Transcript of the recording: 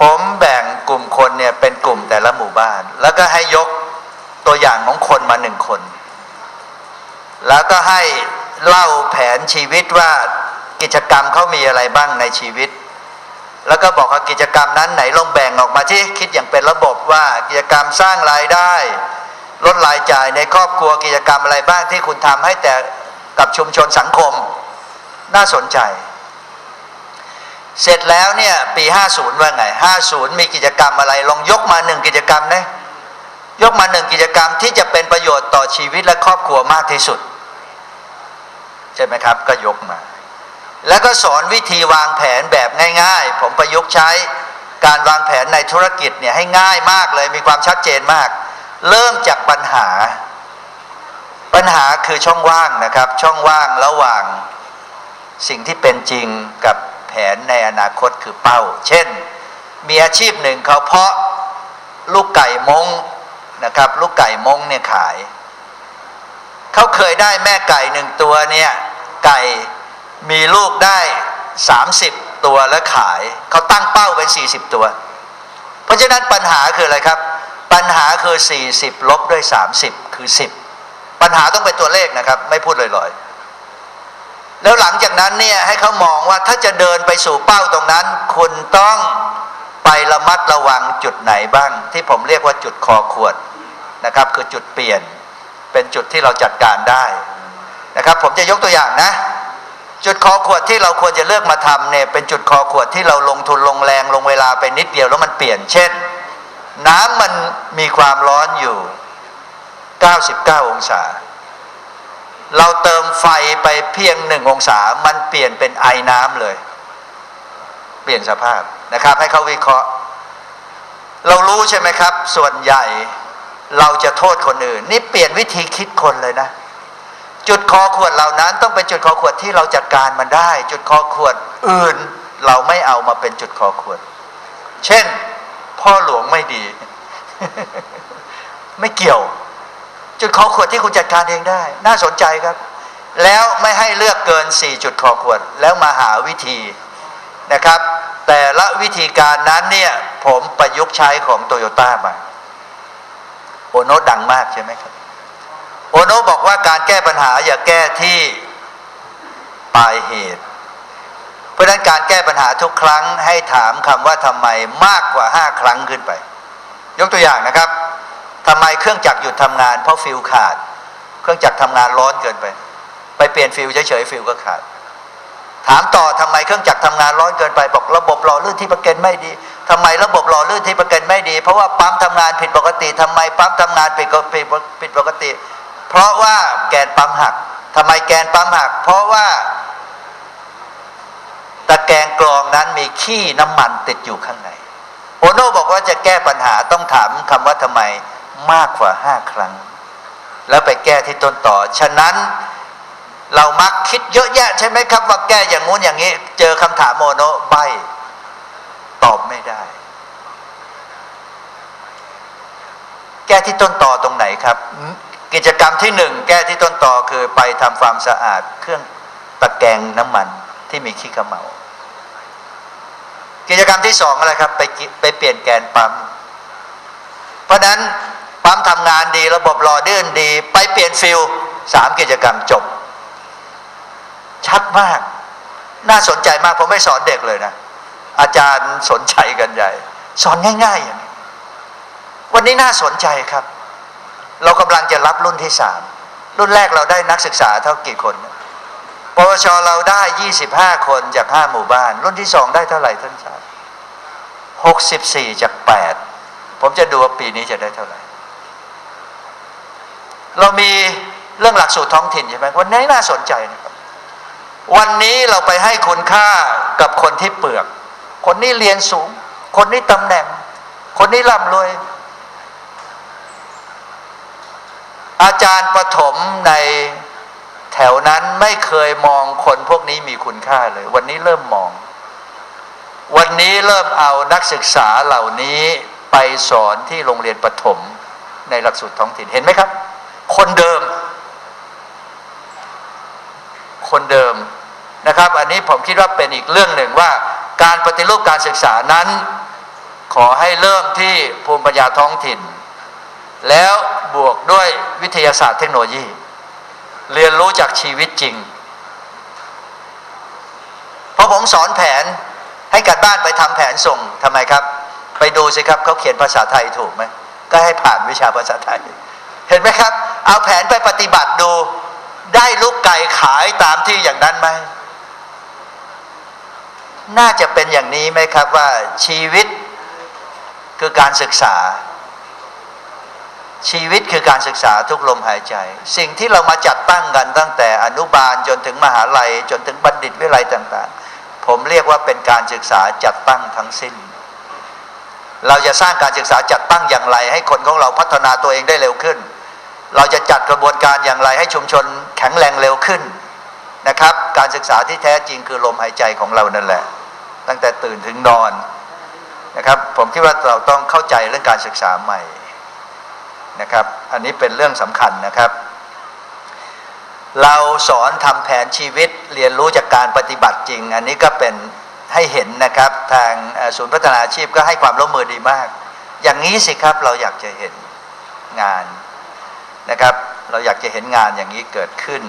ผมแบ่งกลุ่มคนเนี่ยเป็นกลุ่มแต่ละหมู่บ้าน แล้วก็ให้ยกตัวอย่างของคนมาหนึ่งคน แล้วก็ให้เล่าแผนชีวิตว่ากิจกรรมเขามีอะไรบ้างในชีวิต แล้วก็บอกว่ากิจกรรมนั้นไหนลองแบ่งออกมาที่คิดอย่างเป็นระบบว่ากิจกรรมสร้างรายได้ ลดรายจ่ายในครอบครัวกิจกรรมอะไรบ้างที่คุณทำให้แต่กับชุมชนสังคม น่าสนใจ เสร็จแล้วเนี่ยปี 50 ว่าไง 50 มีกิจกรรมอะไร ลองยกมาหนึ่งกิจกรรมนะยกมาหนึ่งกิจกรรมที่จะเป็นประโยชน์ต่อชีวิตและครอบครัวมากที่สุด ใช่ไหมครับ ก็ยกมา แล้วก็สอนวิธีวางแผนแบบง่าย ๆ ผมประยุกต์ใช้การวางแผนในธุรกิจเนี่ยให้ง่ายมากเลยมีความชัดเจนมาก เริ่มจากปัญหา ปัญหาคือช่องว่างนะครับ ช่องว่างระหว่างสิ่งที่เป็นจริงกับ แผนในอนาคตคือเป้า เช่น มีอาชีพหนึ่งเขาเพาะลูกไก่มงนะครับ ลูกไก่มงเนี่ยขาย เขาเคยได้แม่ไก่หนึ่งตัวเนี่ยไก่มีลูกได้ 30 ตัวแล้วขาย เขาตั้งเป้าเป็น 40 ตัว เพราะฉะนั้นปัญหาคืออะไรครับ ปัญหาคือ 40 ลบด้วย 30 คือ 10 ปัญหาต้องเป็นตัวเลขนะครับ ไม่พูดลอยๆ แล้วหลังจากนั้นเนี่ยให้เขามองว่าถ้าจะเดินไปสู่เป้าตรงนั้น คุณต้องไประมัดระวังจุดไหนบ้าง ที่ผมเรียกว่าจุดคอขวดนะครับ คือจุดเปลี่ยนเป็นจุดที่เราจัดการได้นะครับ ผมจะยกตัวอย่างนะ จุดคอขวดที่เราควรจะเลือกมาทำเนี่ยเป็นจุดคอขวดที่เราลงทุนลงแรงลงเวลาไปนิดเดียวแล้วมันเปลี่ยน เช่น น้ำมันมีความร้อนอยู่ 99 องศา เราเติมไฟไปเพียงหนึ่งองศา มันเปลี่ยนเป็นไอน้ำเลย เปลี่ยนสภาพนะครับ ให้เขาวิเคราะห์ เรารู้ใช่ไหมครับ ส่วนใหญ่เราจะโทษคนอื่น นี่เปลี่ยนวิธีคิดคนเลยนะ จุดคอขวดเหล่านั้น ต้องเป็นจุดคอขวดที่เราจัดการมันได้ จุดคอขวดอื่น เราไม่เอามาเป็นจุดคอขวด เช่น พ่อหลวงไม่ดี ไม่เกี่ยว จุดคอขวดที่คุณจัดการเองได้ น่าสนใจครับ แล้วไม่ให้เลือกเกิน 4 จุดคอขวด แล้วมาหาวิธีนะครับ แต่ละวิธีการนั้นเนี่ยผมประยุกต์ใช้ของโตโยต้ามาโอโนดังมากใช่ไหมครับ โอโนบอกว่าการแก้ปัญหาอย่าแก้ที่ปลายเหตุ เพราะฉะนั้นการแก้ปัญหาทุกครั้งให้ถามคำว่าทำไมมากกว่าห้าครั้งขึ้นไป ยกตัวอย่างนะครับ ทำไมเครื่องจักรหยุดทำงาน เพราะฟิลขาด เครื่องจักรทำงานร้อนเกินไป ไปเปลี่ยนฟิลเฉยๆฟิลก็ขาด ถามต่อทำไมเครื่องจักรทำงานร้อนเกินไปบอกระบบหล่อลื่นที่ประกันไม่ดีทำไมระบบหล่อลื่นที่ประกันไม่ดี เพราะว่าปั๊มทำงานผิดปกติทำไมปั๊มทำงานผิดผิดปกติ เพราะว่าแกนปั๊มหักทำไมแกนปั๊มหัก เพราะว่าตะแกรงกรองนั้นมีขี้น้ำมันติดอยู่ข้างในโอโน่บอกว่าจะแก้ปัญหาต้องถามคำว่าทำไม มากกว่าห้าครั้ง แล้วไปแก้ที่ต้นต่อ ฉะนั้นเรามักคิดเยอะแยะใช่ไหมครับ ว่าแก้อย่างงู้นอย่างนี้ เจอคำถามโมโนใบตอบไม่ได้ แก้ที่ต้นต่อตรงไหนครับ กิจกรรมที่หนึ่งแก้ที่ต้นต่อคือไปทำความสะอาดเครื่องตะแกรงน้ำมันที่มีขี้ขมเหลากิจกรรมที่สองอะไรครับ ไปไปเปลี่ยนแกนปั๊มเพราะนั้น ปั๊มทำงานดีระบบหล่อดื้นดี ไปเปลี่ยนฟิลสามกิจกรรมจบ ชัดมาก น่าสนใจมาก ผมไม่สอนเด็กเลยนะ อาจารย์สนใจกันใหญ่ สอนง่ายๆอย่างนี้วันนี้น่าสนใจครับ เรากำลังจะรับรุ่นที่สามรุ่นแรกเราได้นักศึกษาเท่ากี่คนปวชเราได้ยี่สิบห้าคนจากห้าหมู่บ้าน รุ่นที่สองได้เท่าไหร่ท่านชาติหกสิบสี่จากแปดผมจะดูว่าปีนี้จะได้เท่าไหร่ เรามีเรื่องหลักสูตรท้องถิ่นใช่ไหมวันนี้น่าสนใจนะครับ วันนี้เราไปให้คุณค่ากับคนที่เปลือก คนนี้เรียนสูง คนนี้ตำแหน่ง คนนี้ร่ำรวย อาจารย์ประถมในแถวนั้นไม่เคยมองคนพวกนี้มีคุณค่าเลย วันนี้เริ่มมอง วันนี้เริ่มเอานักศึกษาเหล่านี้ไปสอนที่โรงเรียนประถมในหลักสูตรท้องถิ่นเห็นไหมครับ คนเดิม คนเดิมนะครับ อันนี้ผมคิดว่าเป็นอีกเรื่องหนึ่งว่าการปฏิรูปการศึกษานั้น ขอให้เริ่มที่ภูมิปัญญาท้องถิ่น แล้วบวกด้วยวิทยาศาสตร์เทคโนโลยี เรียนรู้จากชีวิตจริงพอผมสอนแผนให้กัดบ้านไปทำแผนส่งทำไมครับ ไปดูสิครับเขาเขียนภาษาไทยถูกไหมก็ให้ผ่านวิชาภาษาไทย เห็นไหมครับ เอาแผนไปปฏิบัติดู ได้ลูกไก่ขายตามที่อย่างนั้นไหม น่าจะเป็นอย่างนี้ไหมครับว่าชีวิตคือการศึกษา ชีวิตคือการศึกษาทุกลมหายใจ สิ่งที่เรามาจัดตั้งกันตั้งแต่อนุบาลจนถึงมหาลัย จนถึงบัณฑิตวิทยาลัยต่าง ๆ ผมเรียกว่าเป็นการศึกษาจัดตั้งทั้งสิ้นเราจะสร้างการศึกษาจัดตั้งอย่างไร ให้คนของเราพัฒนาตัวเองได้เร็วขึ้น เราจะจัดกระบวนการอย่างไรให้ชุมชนแข็งแรงเร็วขึ้นนะครับ การศึกษาที่แท้จริงคือลมหายใจของเรานั่นแหละ ตั้งแต่ตื่นถึงนอนนะครับ ผมคิดว่าเราต้องเข้าใจเรื่องการศึกษาใหม่นะครับ อันนี้เป็นเรื่องสำคัญนะครับ เราสอนทำแผนชีวิตเรียนรู้จากการปฏิบัติจริง อันนี้ก็เป็นให้เห็นนะครับทางศูนย์พัฒนาอาชีพก็ให้ความร่วมมือดีมาก อย่างนี้สิครับเราอยากจะเห็นงาน นะครับ เราอยากจะเห็นงานอย่างนี้เกิดขึ้น